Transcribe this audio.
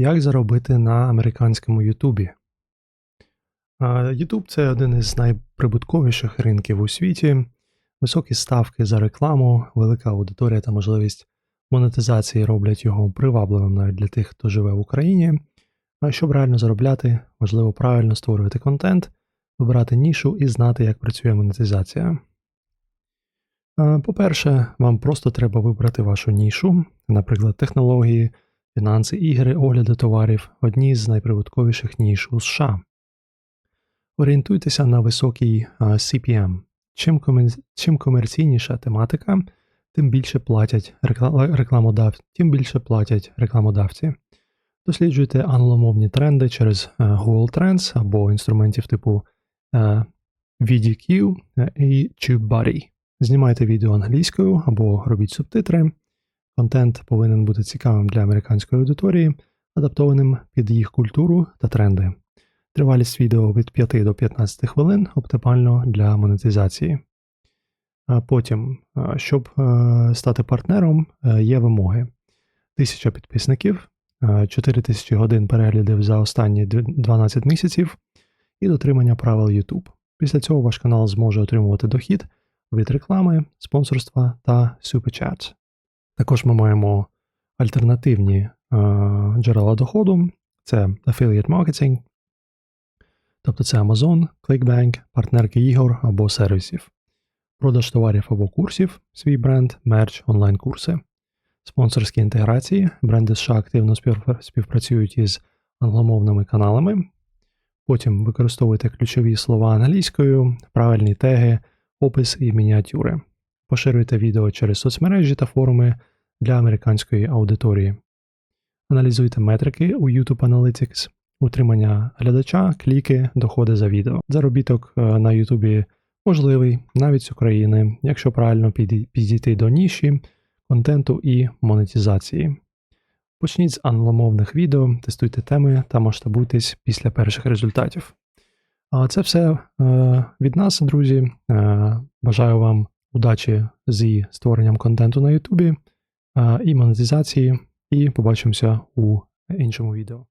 Як заробити на американському Ютубі? Ютуб це один із найприбутковіших ринків у світі. Високі ставки за рекламу, велика аудиторія та можливість монетизації роблять його привабливим навіть для тих, хто живе в Україні. А щоб реально заробляти, важливо правильно створювати контент, вибирати нішу і знати, як працює монетизація. По-перше, вам просто треба вибрати вашу нішу, наприклад, технології, фінанси, ігри, огляди товарів одні з найприбутковіших ніж у США. Орієнтуйтеся на високий CPM. Чим, комерційніша тематика, тим більше платять рекла- рекламодав... тим більше платять рекламодавці. Досліджуйте англомовні тренди через е, Google Trends або інструментів типу е, VDQ е, і TubeBuddy. Знімайте відео англійською або робіть субтитри. Контент повинен бути цікавим для американської аудиторії, адаптованим під їх культуру та тренди. Тривалість відео від 5 до 15 хвилин оптимально для монетизації. А Потім, щоб е, стати партнером, е, є вимоги: 1000 підписників, е, 4000 годин переглядів за останні 12 місяців і дотримання правил YouTube. Після цього ваш канал зможе отримувати дохід від реклами, спонсорства та суперчат. Також ми маємо альтернативні е, джерела доходу: це affiliate marketing, тобто це Amazon, ClickBank, партнерки ігор або сервісів, продаж товарів або курсів, свій бренд, мерч, онлайн-курси, спонсорські інтеграції. Бренди США активно співпрацюють із англомовними каналами. Потім використовуйте ключові слова англійською, правильні теги, опис і мініатюри. Поширюйте відео через соцмережі та форуми для американської аудиторії. Аналізуйте метрики у YouTube Analytics, утримання глядача, кліки, доходи за відео. Заробіток е, на YouTube можливий навіть з України, якщо правильно підійти до ніші, контенту і монетизації. Почніть з англомовних відео, тестуйте теми та масштабуйтесь після перших результатів. А це все е, від нас, друзі. Е, бажаю вам удачі зі створенням контенту на Ютубі і монетизації, і побачимося у іншому відео.